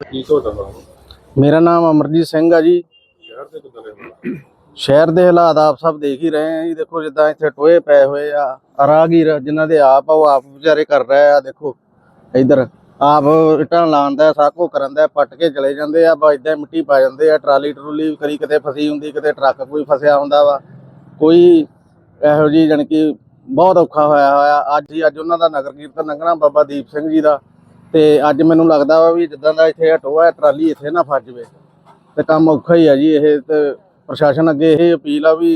ਕੀ ਤੁਹਾਡਾ ਨਾਮ ਮੇਰਾ ਨਾਮ ਅਮਰਜੀਤ ਸਿੰਘ ਆ ਜੀ। ਸ਼ਹਿਰ ਦੇ ਸ਼ਹਿਰ ਹਾਲਾਤ ਆਪ ਸਭ ਦੇਖ ਹੀ ਰਹੇ ਆ ਜੀ। ਦੇਖੋ ਜਿੱਦਾਂ ਇੱਥੇ ਟੋਏ ਪਏ ਹੋਏ ਆ ਰਾਹਗੀਰ ਜਿਨ੍ਹਾਂ ਦੇ ਆਪ ਆ ਉਹ ਆਪ ਵਿਚਾਰੇ ਕਰ ਰਹੇ ਆ ਦੇਖੋ। ਇੱਧਰ ਆਪ ਇੱਟਾਂ ਲਾਉਂਦਾ ਸਾਕੋ ਕਰਨ ਦਾ ਪੱਟ ਕੇ ਚਲੇ ਜਾਂਦੇ ਆ ਵੱਜਦਾ ਮਿੱਟੀ ਪਾ ਜਾਂਦੇ ਆ। ਟਰਾਲੀ ਟਰੂਲੀ ਕਰੀ ਕਿਤੇ ਫਸੀ ਹੁੰਦੀ ਕਿਤੇ ਟਰੱਕ ਕੋਈ ਫਸਿਆ ਹੁੰਦਾ ਵਾ। ਕੋਈ ਇਹੋ ਜੀ ਜਾਣੀ ਕਿ ਬਹੁਤ ਔਖਾ ਹੋਇਆ ਹੋਇਆ। ਅੱਜ ਹੀ ਅੱਜ ਉਹਨਾਂ ਦਾ ਨਗਰ ਕੀਰਤਨ ਲੰਘਣਾ ਬਾਬਾ ਦੀਪ ਸਿੰਘ ਜੀ ਦਾ। ਤੇ ਅੱਜ ਮੈਨੂੰ ਲੱਗਦਾ ਵਾ ਵੀ ਜਿੱਦਾਂ ਦਾ ਇੱਥੇ ਟੋਆ ਟਰਾਲੀ ਇੱਥੇ ਨਾ ਫਸ ਜਵੇ। ਤੇ ਕੰਮ ਔਖਾ ਹੀ ਆ ਜੀ ਇਹ ਤੇ ਪ੍ਰਸ਼ਾਸਨ ਅੱਗੇ ਇਹ ਅਪੀਲ ਆ ਵੀ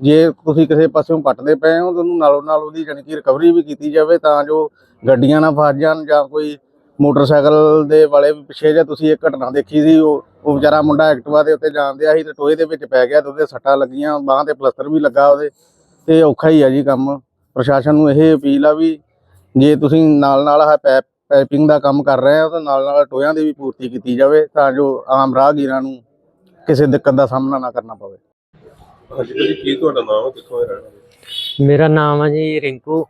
ਜੇ ਤੁਸੀਂ ਕਿਸੇ ਪਾਸਿਓਂ ਪੱਟਦੇ ਪਏ ਹੋ, ਤਾਂ ਉਹਨੂੰ ਨਾਲੋਂ ਨਾਲ ਉਹਦੀ ਜਾਣੀ ਕਿ ਰਿਕਵਰੀ ਵੀ ਕੀਤੀ ਜਾਵੇ ਤਾਂ ਜੋ ਗੱਡੀਆਂ ਨਾ ਫਸ ਜਾਣ ਜਾਂ ਕੋਈ ਮੋਟਰਸਾਈਕਲ ਦੇ ਵਾਲੇ ਵੀ ਪਿੱਛੇ ਜੇ ਤੁਸੀਂ ਇੱਕ ਘਟਨਾ ਦੇਖੀ ਸੀ, ਉਹ ਉਹ ਵਿਚਾਰਾ ਮੁੰਡਾ ਐਕਟਿਵਾ ਦੇ ਉੱਤੇ ਜਾਂਦਿਆ ਸੀ ਤੇ ਟੋਏ ਦੇ ਵਿੱਚ ਪੈ ਗਿਆ ਤੇ ਉਹਦੇ ਸੱਟਾਂ ਲੱਗੀਆਂ, ਬਾਹਾਂ ਤੇ ਪਲਸਤਰ ਵੀ ਲੱਗਾ ਉਹਦੇ। ਤੇ ਔਖਾ ਹੀ ਆ ਜੀ ਕੰਮ। ਪ੍ਰਸ਼ਾਸਨ ਨੂੰ ਇਹ ਅਪੀਲ ਆ ਵੀ ਜੇ ਤੁਸੀਂ ਨਾਲ ਨਾਲ ਆਹ ਪੈਪ ਪਾਈਪਿੰਗ ਦਾ ਕੰਮ ਕਰ ਰਹੇ ਹੋ ਤਾਂ ਨਾਲ ਨਾਲ ਟੋਇਆਂ ਦੀ ਵੀ ਪੂਰਤੀ ਕੀਤੀ ਜਾਵੇ ਤਾਂ ਜੋ ਆਮ ਰਾਹਗੀਰਾਂ ਨੂੰ ਕਿਸੇ ਦਿੱਕਤ ਦਾ ਸਾਹਮਣਾ ਨਾ ਕਰਨਾ ਪਵੇ। ਹਾਂਜੀ ਭਾਜੀ ਕੀ ਤੁਹਾਡਾ ਨਾਮ ਹੈ? ਕਿੱਥੋਂ ਦੇ ਰਹਿਣ ਵਾਲੇ ਮੇਰਾ ਨਾਮ ਹੈ ਜੀ ਰਿੰਕੂ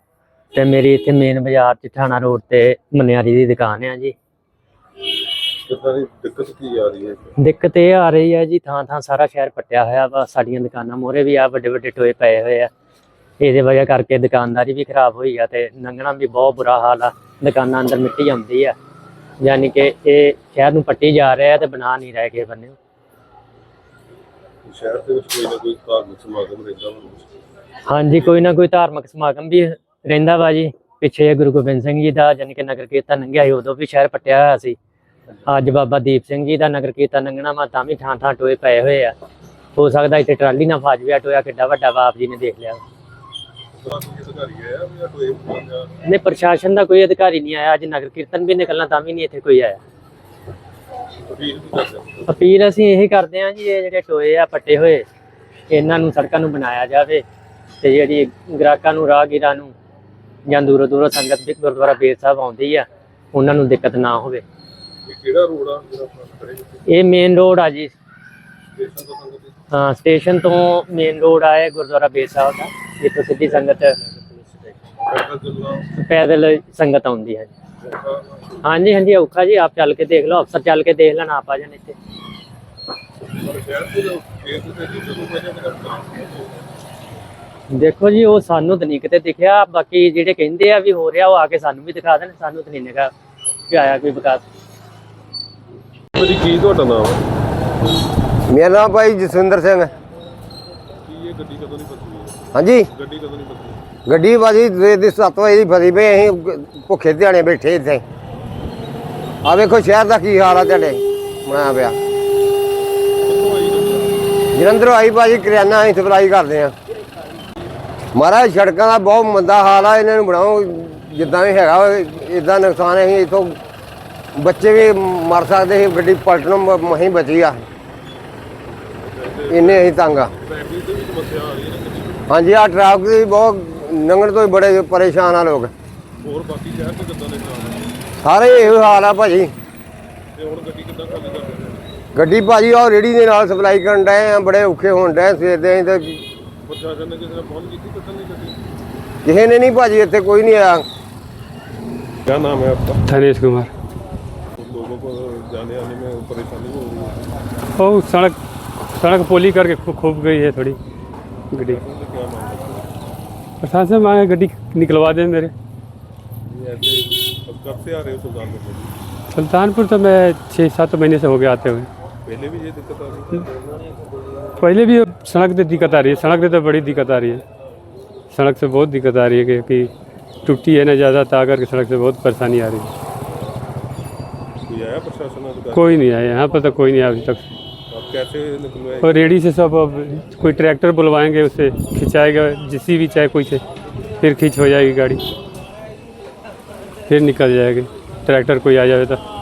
ਤੇ ਮੇਰੀ ਇੱਥੇ ਮੇਨ ਬਾਜ਼ਾਰ 'ਚ ਥਾਣਾ ਰੋਡ ਤੇ ਮਨਿਆਰੀ ਦੀ ਦੁਕਾਨ ਹੈ ਜੀ। ਕਿੱਦਾਂ ਦੀ ਦਿੱਕਤ ਕੀ ਆ ਰਹੀ ਹੈ? ਦਿੱਕਤ ਇਹ ਆ ਰਹੀ ਹੈ ਜੀ ਥਾਂ ਥਾਂ ਸਾਰਾ ਸ਼ਹਿਰ ਪੱਟਿਆ ਹੋਇਆ ਵਾ ਸਾਡੀਆਂ ਦੁਕਾਨਾਂ ਮੋਰੇ ਵੀ ਆ ਵੱਡੇ ਵੱਡੇ ਟੋਏ ਪਏ ਹੋਏ ਆ। ਇਹਦੇ ਵਜ੍ਹਾ ਕਰਕੇ ਦੁਕਾਨਦਾਰੀ ਵੀ ਖਰਾਬ ਹੋਈ ਆ ਤੇ ਲੰਘਣਾ ਵੀ ਬਹੁਤ ਬੁਰਾ ਹਾਲ ਆ। ਦੁਕਾਨਾਂ ਅੰਦਰ ਮਿੱਟੀ ਆਉਂਦੀ ਆ। ਯਾਨੀ ਕਿ ਇਹ ਸ਼ਹਿਰ ਨੂੰ ਪੱਟੀ ਜਾ ਰਿਹਾ ਤੇ ਬਣਾ ਨਹੀਂ ਰਹੇ ਕਿਸੇ ਬੰਨੇ। ਸ਼ਹਿਰ ਦੇ ਵਿੱਚ ਕੋਈ ਨਾ ਕੋਈ ਧਾਰਮਿਕ ਸਮਾਗਮ ਰਹਿੰਦਾ ਹਾਂਜੀ ਕੋਈ ਨਾ ਕੋਈ ਧਾਰਮਿਕ ਸਮਾਗਮ ਵੀ ਰਹਿੰਦਾ ਵਾ ਜੀ। ਪਿੱਛੇ ਗੁਰੂ ਗੋਬਿੰਦ ਸਿੰਘ ਜੀ ਦਾ ਯਾਨੀ ਕਿ ਨਗਰ ਕੀਰਤਨ ਲੰਘਿਆ ਸੀ ਉਦੋਂ ਵੀ ਸ਼ਹਿਰ ਪੱਟਿਆ ਹੋਇਆ ਸੀ। ਅੱਜ ਬਾਬਾ ਦੀਪ ਸਿੰਘ ਜੀ ਦਾ ਨਗਰ ਕੀਰਤਨ ਲੰਘਣਾ ਵਾ ਤਾਂ ਵੀ ਥਾਂ ਥਾਂ ਟੋਏ ਪਏ ਹੋਏ ਆ। ਹੋ ਸਕਦਾ ਇੱਥੇ ਟਰਾਲੀ ਨਾ ਫਸ ਗਿਆ ਟੋਇਆ ਕਿੱਡਾ ਵੱਡਾ ਆਪ ਜੀ ਨੇ ਦੇਖ ਲਿਆ। ਉਹਦਾ ਕੋਈ ਅਧਿਕਾਰੀ ਆਇਆ ਵੀ ਆ ਕੋਈ ਜਾਂ ਨੇ ਪ੍ਰਸ਼ਾਸਨ ਦਾ ਕੋਈ ਅਧਿਕਾਰੀ ਨਹੀਂ ਆਇਆ। ਅੱਜ ਨਗਰ ਕੀਰਤਨ ਵੀ ਨਿਕਲਣਾ ਤਾਂ ਵੀ ਨਹੀਂ ਇੱਥੇ ਕੋਈ ਆਇਆ। ਅਪੀਲ ਅਸੀਂ ਇਹ ਕਰਦੇ ਹਾਂ ਜੀ ਇਹ ਜਿਹੜੇ ਟੋਏ ਆ ਪੱਟੇ ਹੋਏ ਇਹਨਾਂ ਨੂੰ ਸੜਕਾਂ ਨੂੰ ਬਣਾਇਆ ਜਾਵੇ ਤੇ ਜਿਹੜੀ ਗ੍ਰਾਹਕਾਂ ਨੂੰ ਰਾਹਗੀਰਾਂ ਨੂੰ ਜਾਂ ਦੂਰੋਂ ਦੂਰੋਂ ਸੰਗਤ ਵੀ ਗੁਰਦੁਆਰਾ ਬੇਰ ਸਾਹਿਬ ਆਉਂਦੀ ਆ ਉਹਨਾਂ ਨੂੰ ਦਿੱਕਤ ਨਾ ਹੋਵੇ। ਇਹ ਕਿਹੜਾ ਰੋਡ ਆ ਮੇਨ ਰੋਡ ਆ ਜੀ। ਦੀ? ਹਾਂ ਸਟੇਸ਼ਨ ਤੋਂ ਮੇਨ ਰੋਡ ਆ ਇਹ ਗੁਰਦੁਆਰਾ ਬੇਰ ਸਾਹਿਬ ਦਾ। ਜਿੱਥੋਂ ਸਿੱਧੀ ਸੰਗਤ ਪੈਦਲ ਸੰਗਤ ਆਉਂਦੀ ਹੈ ਹਾਂਜੀ ਹਾਂਜੀ ਔਖਾ ਜੀ ਆਪ ਚੱਲ ਕੇ ਦੇਖ ਲਓ ਅਫਸਰ ਚੱਲ ਕੇ ਦੇਖ ਲੈਣ ਆਪ ਆ ਜਾਣ ਇੱਥੇ। ਦੇਖੋ ਜੀ ਉਹ ਸਾਨੂੰ ਤਾਂ ਨਹੀਂ ਕਿਤੇ ਦਿਖਿਆ ਬਾਕੀ ਜਿਹੜੇ ਕਹਿੰਦੇ ਆ ਵੀ ਹੋ ਰਿਹਾ ਉਹ ਆ ਕੇ ਸਾਨੂੰ ਵੀ ਦਿਖਾ ਦੇਣ ਸਾਨੂੰ ਤਾਂ ਨਹੀਂ ਨਿਕਾ ਕਿ ਆਇਆ ਕੋਈ ਵਿਕਾਸ। ਭਾਜੀ ਕੀ ਤੁਹਾਡਾ ਨਾਮ ਹੈ? ਮੇਰਾ ਨਾਮ ਭਾਈ ਜਸਵਿੰਦਰ ਸਿੰਘ ਕੀ ਇਹ ਗੱਡੀ ਕਦੋਂ ਦੀ ਹੈ ਹਾਂਜੀ। ਗੱਡੀ ਕਦੋਂ ਫਸੀ ਗੱਡੀ ਬਾਜੀ ਸਵੇਰ ਦੀ 7 ਵਜੇ ਦੀ ਫਸੀ ਪਈ ਅਸੀਂ ਭੁੱਖੇ ਧਿਆਣੇ ਬੈਠੇ ਇੱਥੇ। ਆ ਵੇਖੋ ਸ਼ਹਿਰ ਦਾ ਕੀ ਹਾਲ ਆ ਤੁਹਾਡੇ ਬਣਾਇਆ ਪਿਆ। ਜਲੰਧਰੋਂ ਆਈ ਭਾਜੀ ਕਰਿਆਨਾ ਅਸੀਂ ਸਪਲਾਈ ਕਰਦੇ ਆ ਮਹਾਰਾਜ ਸੜਕਾਂ ਦਾ ਬਹੁਤ ਮੰਦਾ ਹਾਲ ਆ ਇਹਨਾਂ ਨੂੰ ਬਣਾਓ ਜਿੱਦਾਂ ਵੀ ਹੈਗਾ ਇਦਾਂ ਨੁਕਸਾਨ ਹੈ ਅਸੀਂ ਇਥੋਂ ਬੱਚੇ ਵੀ ਮਰ ਸਕਦੇ ਸੀ ਗੱਡੀ ਪਲਟਣੋਂ ਮਹੀਂ ਬਚੀ ਆ। ਇੰਨੇ ਅਸੀਂ ਤੰਗ ਆ। ਟ੍ਰੈਫਿਕ ਦੀ ਵੀ ਸਮੱਸਿਆ ਆ ਰਹੀ ਹੈ ਨਾ ਕਿੰਨੀ। ਹਾਂਜੀ ਆ ਟ੍ਰੈਫਿਕ ਦੀ ਬਹੁਤ ਲੰਘਣ ਤੋਂ ਹੀ ਬੜੇ ਪਰੇਸ਼ਾਨ ਆ ਲੋਕ ਹੋਰ ਬਾਕੀ ਸ਼ਹਿਰ ਤੇ ਕਿੱਦਾਂ ਦੇ ਹਾਲਾਤ ਨੇ? ਸਾਰੇ ਇਹੋ ਹਾਲ ਆ ਭਾਜੀ ਤੇ ਹੁਣ ਗੱਡੀ ਕਿੱਦਾਂ ਖਾਲੀ ਕਰ ਰਹੇ ਨੇ ਗੱਡੀ ਭਾਜੀ ਉਹ ਰੇੜੀ ਦੇ ਨਾਲ ਸਪਲਾਈ ਕਰਨ ਡਏ ਆ ਬੜੇ ਔਖੇ ਹੋਣ ਡਏ ਸਵੇਰ ਦੇ ਅਸੀਂ ਤੇ ਪ੍ਰਸ਼ਾਸਨ ਨੇ ਕਿਸੇ ਨੇ ਫੋਨ ਕੀਤੀ ਕੱਟਣ ਦੀ ਗੱਡੀ ਕਿਸੇ ਨੇ ਨਹੀਂ ਭਾਜੀ ਇੱਥੇ ਕੋਈ ਨਹੀਂ ਆਇਆ क्या नाम है आपका धनेश कुमार लोगों को जाने आने में परेशानी हो रही है वो सड़क सड़क पोली करके खू- खूब गई है थोड़ी गड्डी तो क्या मांग प्रशासन से मांगे गड्डी निकलवा दें मेरे। है कब से आ रहे हो सुल्तानपुर सुल्तानपुर तो मैं छः सात महीने से हो गया आते हुए। पहले भी ये दिक्कत आ रही थी? पहले भी सड़क से दिक्कत आ रही है सड़क से तो बड़ी दिक्कत आ रही है। सड़क से बहुत दिक्कत आ रही है क्योंकि टूटी है ना ज़्यादा ता करके सड़क से बहुत परेशानी आ रही है। कोई नहीं आया यहाँ पर तो कोई नहीं आया अभी तक। कैसे और रेडी से सब अब कोई ट्रैक्टर बुलवाएँगे, उसे खिंचाएगा, जिसी भी चाहे कोई से, फिर खींच हो जाएगी गाड़ी। फिर निकल जाएगी, ट्रैक्टर कोई आ जाए तो।